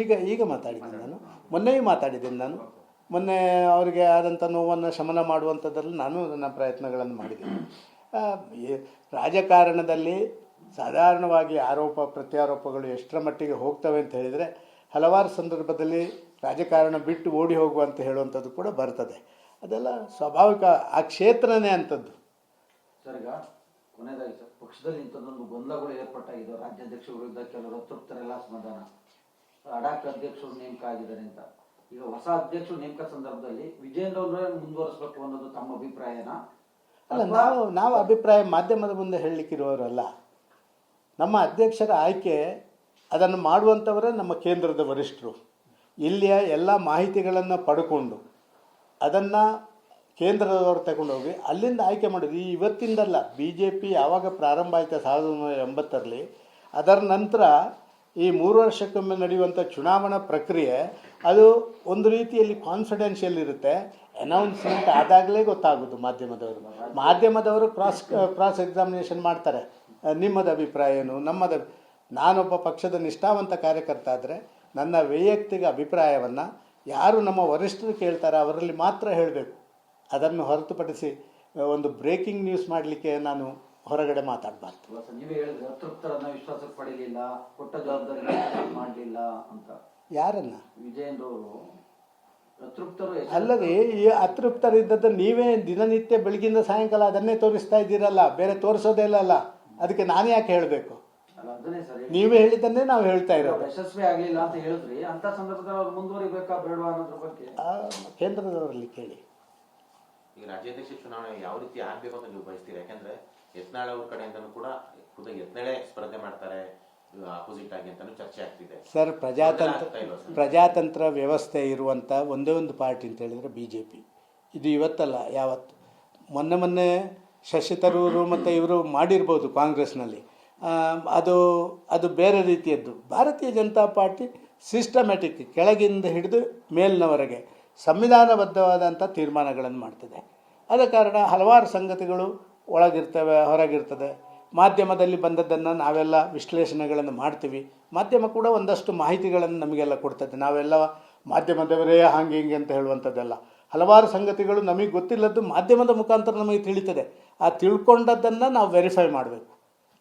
ಈಗ ಈಗ ಮಾತಾಡಿದ್ದೀನಿ ನಾನು. ಮೊನ್ನೆಯೂ ಮಾತಾಡಿದ್ದೀನಿ ನಾನು. ಮೊನ್ನೆ ಅವರಿಗೆ ಆದಂಥ ನೋವನ್ನು ಶಮನ ಮಾಡುವಂಥದ್ರಲ್ಲಿ ನಾನು ನನ್ನ ಪ್ರಯತ್ನಗಳನ್ನು ಮಾಡಿದ್ದೀನಿ. ರಾಜಕಾರಣದಲ್ಲಿ ಸಾಧಾರಣವಾಗಿ ಆರೋಪ ಪ್ರತ್ಯಾರೋಪಗಳು ಎಷ್ಟರ ಮಟ್ಟಿಗೆ ಹೋಗ್ತವೆ ಅಂತ ಹೇಳಿದರೆ ಹಲವಾರು ಸಂದರ್ಭದಲ್ಲಿ ರಾಜಕಾರಣ ಬಿಟ್ಟು ಓಡಿ ಹೋಗುವಂತ ಹೇಳುವಂಥದ್ದು ಕೂಡ ಬರ್ತದೆ. ಅದೆಲ್ಲ ಸ್ವಾಭಾವಿಕ ಆ ಕ್ಷೇತ್ರನೇ ಅಂಥದ್ದು. ಸರ್ ಈಗ ಕೊನೆಯದಾಗಿ ಸರ್ ಪಕ್ಷದಲ್ಲಿ ಇಂಥದ್ದೊಂದು ಗೊಂದಲಗಳು ಏರ್ಪಟ್ಟಾಗಿದೆ. ರಾಜ್ಯಾಧ್ಯಕ್ಷ ವಿರುದ್ಧ ಕೆಲವರು ಅತೃಪ್ತರೆಲ್ಲ ಅಸಮಾಧಾನ. ಅಡಾಕ್ ಅಧ್ಯಕ್ಷರು ನೇಮಕ ಆಗಿದ್ದಾರೆ ಅಂತ. ಈಗ ಹೊಸ ಅಧ್ಯಕ್ಷರು ನೇಮಕ ಸಂದರ್ಭದಲ್ಲಿ ವಿಜೇಂದ್ರ ಮುಂದುವರಿಸಬೇಕು ಅನ್ನೋದು ತಮ್ಮ ಅಭಿಪ್ರಾಯನ? ಅಲ್ಲ, ನಾವು ನಾವು ಅಭಿಪ್ರಾಯ ಮಾಧ್ಯಮದ ಮುಂದೆ ಹೇಳಲಿಕ್ಕಿರುವವರಲ್ಲ. ನಮ್ಮ ಅಧ್ಯಕ್ಷರ ಆಯ್ಕೆ ಅದನ್ನು ಮಾಡುವಂಥವರೇ ನಮ್ಮ ಕೇಂದ್ರದ ವರಿಷ್ಠರು. ಇಲ್ಲಿಯ ಎಲ್ಲ ಮಾಹಿತಿಗಳನ್ನು ಪಡ್ಕೊಂಡು ಅದನ್ನು ಕೇಂದ್ರದವರು ತಗೊಂಡೋಗಿ ಅಲ್ಲಿಂದ ಆಯ್ಕೆ ಮಾಡೋದು. ಈ ಇವತ್ತಿಂದಲ್ಲ ಬಿ ಜೆ ಪಿ ಯಾವಾಗ ಪ್ರಾರಂಭ ಆಯಿತು ಸಾವಿರದ ಒಂಬೈನೂರ ಎಂಬತ್ತರಲ್ಲಿ, ಅದರ ನಂತರ ಈ ಮೂರು ವರ್ಷಕ್ಕೊಮ್ಮೆ ನಡೆಯುವಂಥ ಚುನಾವಣಾ ಪ್ರಕ್ರಿಯೆ, ಅದು ಒಂದು ರೀತಿಯಲ್ಲಿ ಕಾನ್ಫಿಡೆನ್ಷಿಯಲ್ ಇರುತ್ತೆ. ಅನೌನ್ಸ್ಮೆಂಟ್ ಆದಾಗಲೇ ಗೊತ್ತಾಗೋದು ಮಾಧ್ಯಮದವರು. ಮಾಧ್ಯಮದವರು ಕ್ರಾಸ್ ಕ್ರಾಸ್ ಎಕ್ಸಾಮಿನೇಷನ್ ಮಾಡ್ತಾರೆ. ನಿಮ್ಮದ ಅಭಿಪ್ರಾಯ ಏನು? ನಮ್ಮದ ನಾನೊಬ್ಬ ಪಕ್ಷದ ನಿಷ್ಠಾವಂತ ಕಾರ್ಯಕರ್ತ ಆದರೆ ನನ್ನ ವೈಯಕ್ತಿಕ ಅಭಿಪ್ರಾಯವನ್ನು ಯಾರು ನಮ್ಮ ವರಿಷ್ಠರು ಕೇಳ್ತಾರೆ ಅವರಲ್ಲಿ ಮಾತ್ರ ಹೇಳಬೇಕು. ಅದನ್ನು ಹೊರತುಪಡಿಸಿ, ಒಂದು ಬ್ರೇಕಿಂಗ್ ನ್ಯೂಸ್ ಮಾಡಲಿಕ್ಕೆ ನಾನು ಹೊರಗಡೆ ಮಾತಾಡಬಾರ್ದು. ಅತೃಪ್ತರನ್ನ ವಿಶ್ವಾಸಕ್ಕೆ ಪಡೀಲಿಲ್ಲ ಕೊಟ್ಟ ಜವಾಬ್ದಾರಿ ಮಾಡಲಿಲ್ಲ ಅಂತ. ಯಾರನ್ನ? ವಿಜೇಂದ್ರ ಅವರು ಅಲ್ಲದೆ ಈ ಅತೃಪ್ತರಿದ್ದದ್ದು ನೀವೇ ದಿನನಿತ್ಯ ಬೆಳಗಿಂದ ಸಾಯಂಕಾಲ ಅದನ್ನೇ ತೋರಿಸ್ತಾ ಇದ್ದೀರಲ್ಲ ಬೇರೆ ತೋರಿಸೋದೇ ಇಲ್ಲಲ್ಲ ಅದಕ್ಕೆ ನಾನು ಯಾಕೆ ಹೇಳಬೇಕು? ಅಲ್ಲ ಅದನ್ನೇ ಸರ್ ಹೇಳಿ. ನೀವೇ ಹೇಳಿದ್ದನ್ನೇ ನಾವು ಹೇಳ್ತಾ ಇರೋದು. ಯಶಸ್ವಿ ಆಗಲಿಲ್ಲ ಅಂತ ಹೇಳಿದ್ರಿ ಅಂತ ಸಂದರ್ಭದಲ್ಲಿ ಅವ್ರು ಮುಂದುವರಿಬೇಕಾ ಬೇಡವಾ ಅನ್ನೋದ್ರ ಬಗ್ಗೆ? ಕೇಂದ್ರದವರಲ್ಲಿ ಕೇಳಿ. ಈಗ ರಾಜ್ಯಾಧ್ಯಕ್ಷ ಚುನಾವಣೆ ಯಾವ ರೀತಿ ಆಗ್ಬೇಕು ಅಂತ ನೀವು ಬಯಸ್ತೀರಿ? ಯಾಕಂದ್ರೆ ಯತ್ನಾಳ್ ಅವ್ರ ಕಡೆಯಿಂದನೂ ಕೂಡ ಖುದ ಯತ್ನಾಳೇ ಸ್ಪರ್ಧೆ ಮಾಡ್ತಾರೆ ಅಪೋಸಿಟ್ ಆಗಿ ಅಂತಾನು ಚರ್ಚೆ ಆಗ್ತಿದೆ. ಸರ್ ಪ್ರಜಾತಂತ್ರ? ಪ್ರಜಾತಂತ್ರ ವ್ಯವಸ್ಥೆ ಇರುವಂಥ ಒಂದೇ ಒಂದು ಪಾರ್ಟಿ ಅಂತ ಹೇಳಿದರೆ ಬಿ ಜೆ ಪಿ ಇದು ಇವತ್ತಲ್ಲ ಯಾವತ್ತು? ಮೊನ್ನೆ ಮೊನ್ನೆ ಶಶಿ ತರೂರು ಮತ್ತು ಇವರು ಮಾಡಿರ್ಬೋದು ಕಾಂಗ್ರೆಸ್ನಲ್ಲಿ. ಅದು ಅದು ಬೇರೆ ರೀತಿಯದ್ದು. ಭಾರತೀಯ ಜನತಾ ಪಾರ್ಟಿ ಸಿಸ್ಟಮ್ಯಾಟಿಕ್ ಕೆಳಗಿಂದ ಹಿಡಿದು ಮೇಲಿನವರೆಗೆ ಸಂವಿಧಾನಬದ್ಧವಾದಂಥ ತೀರ್ಮಾನಗಳನ್ನು ಮಾಡ್ತದೆ. ಆದ ಕಾರಣ ಹಲವಾರು ಸಂಗತಿಗಳು ಒಳಗಿರ್ತವೆ, ಹೊರಗಿರ್ತದೆ. ಮಾಧ್ಯಮದಲ್ಲಿ ಬಂದದ್ದನ್ನು ನಾವೆಲ್ಲ ವಿಶ್ಲೇಷಣೆಗಳನ್ನು ಮಾಡ್ತೀವಿ. ಮಾಧ್ಯಮ ಕೂಡ ಒಂದಷ್ಟು ಮಾಹಿತಿಗಳನ್ನು ನಮಗೆಲ್ಲ ಕೊಡ್ತದೆ. ನಾವೆಲ್ಲ ಮಾಧ್ಯಮದವರೇ, ಹಾಗೆ ಹಿಂಗೆ ಅಂತ ಹೇಳುವಂಥದ್ದೆಲ್ಲ. ಹಲವಾರು ಸಂಗತಿಗಳು ನಮಗೆ ಗೊತ್ತಿಲ್ಲದ್ದು ಮಾಧ್ಯಮದ ಮುಖಾಂತರ ನಮಗೆ ತಿಳಿತದೆ. ಆ ತಿಳ್ಕೊಂಡದ್ದನ್ನು ನಾವು ವೆರಿಫೈ ಮಾಡಬೇಕು.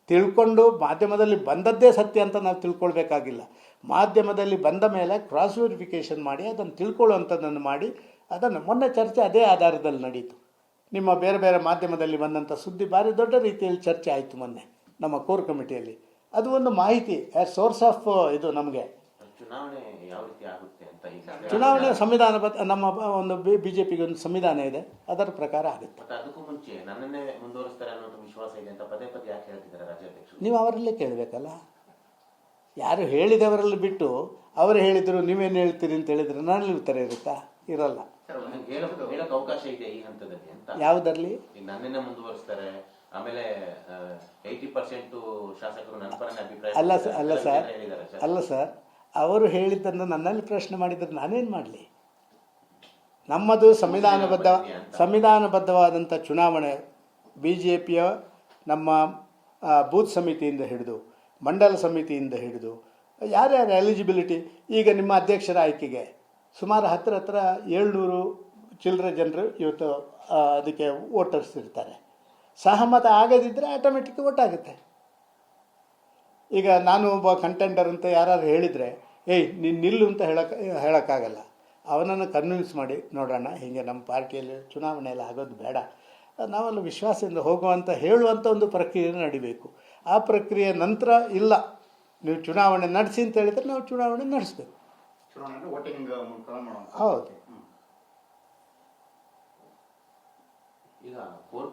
ತಿಳ್ಕೊಂಡು ಮಾಧ್ಯಮದಲ್ಲಿ ಬಂದದ್ದೇ ಸತ್ಯ ಅಂತ ನಾವು ತಿಳ್ಕೊಳ್ಬೇಕಾಗಿಲ್ಲ. ಮಾಧ್ಯಮದಲ್ಲಿ ಬಂದ ಮೇಲೆ ಕ್ರಾಸ್ ವೆರಿಫಿಕೇಷನ್ ಮಾಡಿ, ಅದನ್ನು ತಿಳ್ಕೊಳ್ಳುವಂಥದ್ದನ್ನು ಮಾಡಿ, ಅದನ್ನು ಮೊನ್ನೆ ಚರ್ಚೆ ಅದೇ ಆಧಾರದಲ್ಲಿ ನಡೀತು. ನಿಮ್ಮ ಬೇರೆ ಬೇರೆ ಮಾಧ್ಯಮದಲ್ಲಿ ಬಂದಂಥ ಸುದ್ದಿ ಭಾರಿ ದೊಡ್ಡ ರೀತಿಯಲ್ಲಿ ಚರ್ಚೆ ಆಯಿತು ಮೊನ್ನೆ ನಮ್ಮ ಕೋರ್ ಕಮಿಟಿಯಲ್ಲಿ. ಅದು ಒಂದು ಮಾಹಿತಿ ಸೋರ್ಸ್ ಆಫ್ ಇದು ನಮಗೆ. ಚುನಾವಣೆ ಸಂವಿಧಾನ ನಮ್ಮ ಒಂದು ಬಿ ಜೆ ಪಿಗೆ ಒಂದು ಸಂವಿಧಾನ ಇದೆ ಅದರ ಪ್ರಕಾರ ಆಗುತ್ತೆ. ನೀವು ಅವರಲ್ಲೇ ಕೇಳಬೇಕಲ್ಲ? ಯಾರು ಹೇಳಿದವರಲ್ಲಿ ಬಿಟ್ಟು ಅವರು ಹೇಳಿದರು ನೀವೇನು ಹೇಳ್ತೀರಿ ಅಂತ ಹೇಳಿದ್ರೆ ನನ್ನಲ್ಲಿ ಉತ್ತರ ಇರುತ್ತಾ? ಇರಲ್ಲ. ಹೇಳಕ್ ಅವಕಾಶ ಇದೆ ಈ ಹಂತದಲ್ಲಿ ಅಂತ. ಯಾವುದರಲ್ಲಿ? ನನ್ನನ್ನೇ ಮುಂದುವರಿಸ್ತಾರೆ. ಆಮೇಲೆ ಏಯ್ಟಿ ಪರ್ಸೆಂಟ್ ಶಾಸಕರು ನನ್ನ ಪರನೇ ಅಭಿಪ್ರಾಯ ಅಲ್ಲ ಸರ್ ಅಲ್ಲ ಸರ್ ಹೇಳಿದ್ದಾರೆ ಸರ್. ಅಲ್ಲ ಸರ್ ಅವರು ಹೇಳಿದ್ದನ್ನು ನನ್ನಲ್ಲಿ ಪ್ರಶ್ನೆ ಮಾಡಿದರೆ ನಾನೇನ್ ಮಾಡಲಿ? ನಮ್ಮದು ಸಂವಿಧಾನಬದ್ಧ ಸಂವಿಧಾನಬದ್ಧವಾದಂಥ ಚುನಾವಣೆ ಬಿ ಜೆ ಪಿಯ ನಮ್ಮ ಆ, ಬೂತ್ ಸಮಿತಿಯಿಂದ ಹಿಡಿದು ಮಂಡಲ ಸಮಿತಿಯಿಂದ ಹಿಡಿದು ಯಾರ್ಯಾರು ಎಲಿಜಿಬಿಲಿಟಿ ಈಗ ನಿಮ್ಮ ಅಧ್ಯಕ್ಷರ ಆಯ್ಕೆಗೆ. ಸುಮಾರು ಹತ್ತಿರ ಹತ್ತಿರ ಏಳ್ನೂರು ಚಿಲ್ಲರೆ ಜನರು ಇವತ್ತು ಅದಕ್ಕೆ ವೋಟರ್ಸ್ ಇರ್ತಾರೆ ಸಹಮತ ಆಗದಿದ್ದರೆ ಆಟೋಮೆಟಿಕ್ ವೋಟ್ ಆಗುತ್ತೆ ಈಗ ನಾನು ಒಬ್ಬ ಕಂಟೆಂಡರ್ ಅಂತ ಯಾರು ಹೇಳಿದರೆ, ಏಯ್, ನೀನು ನಿಲ್ಲು ಅಂತ ಹೇಳಕ್ಕೆ ಹೇಳೋಕ್ಕಾಗಲ್ಲ. ಅವನನ್ನು ಕನ್ವಿನ್ಸ್ ಮಾಡಿ, ನೋಡೋಣ, ಹೀಗೆ ನಮ್ಮ ಪಾರ್ಟಿಯಲ್ಲಿ ಚುನಾವಣೆ ಎಲ್ಲ ಆಗೋದು ಬೇಡ. ನಾವೆಲ್ಲ ವಿಶ್ವಾಸದಿಂದ ಹೋಗುವಂತ ಹೇಳುವಂಥ ಒಂದು ಪ್ರಕ್ರಿಯೆ ನಡಿಬೇಕು. ಆ ಪ್ರಕ್ರಿಯೆ ನಂತರ ಇಲ್ಲ. ನೀವು ಚುನಾವಣೆ ನಡೆಸಿ ಅಂತ ಹೇಳಿದರೆ ನಾವು ಚುನಾವಣೆ ನಡೆಸಬೇಕು. ಹೌದು. ಈಗ ಕೋರ್